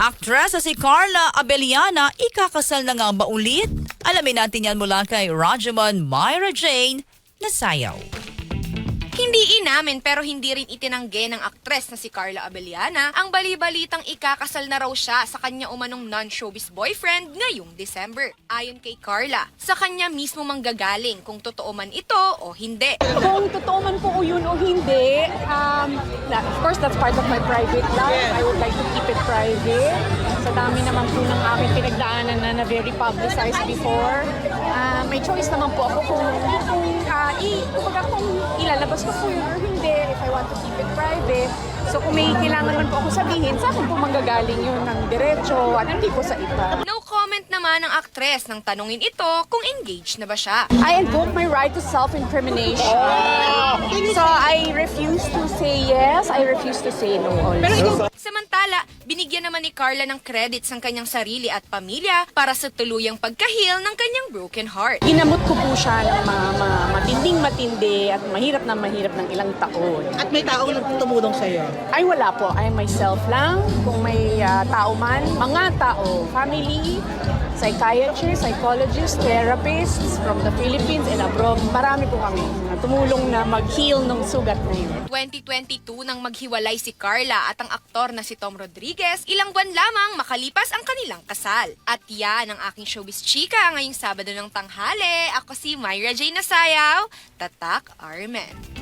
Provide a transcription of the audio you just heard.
Aktres si Carla Abeliana ikakasal na nga ba ulit? Alamin natin yan mula kay Rajaman Myra Jane na sayaw. Hindi inamin pero hindi rin itinanggi ng aktres na si Carla Abellana ang bali-balitang ikakasal na raw siya sa kanya umanong non-showbiz boyfriend ngayong December. Ayon kay Carla, sa kanya mismo manggagaling kung totoo man ito o hindi. Kung totoo man po o yun o hindi, um, na, of course, that's part of my private life. I would like to keep it private. Sa dami naman po ng aking pinagdaanan na, na very publicized before. Uh, may choice naman po ako kung, kung, ilalabas ko po yun or hindi, if I want to keep it private. So kung may kailangan man po ako sabihin, sa akin po manggagaling yun ng diretso at hindi po sa iba. No naman ng aktres nang tanungin ito kung engaged na ba siya. I invoke my right to self-incrimination. So I refuse to say yes, I refuse to say no also. Samantala, binigyan naman ni Carla ng credits ang kanyang sarili at pamilya para sa tuluyang pagkahil ng kanyang broken heart. Ginamot ko po siya ng mga, mga matinding matindi at mahirap na mahirap ng ilang taon. At may taong tumulong sa'yo. Ay wala po, I myself lang. Kung may ah, tao man, mga tao, family, psychiatrists, psychologists, therapists from the Philippines and abroad. Marami po kami na tumulong na mag-heal ng sugat na yun. 2022 nang maghiwalay si Carla at ang aktor na si Tom Rodriguez, ilang buwan lamang makalipas ang kanilang kasal. At yan ang aking showbiz chika ngayong Sabado ng tanghali. Ako si Myra J. Nasayaw, Tatak Armen.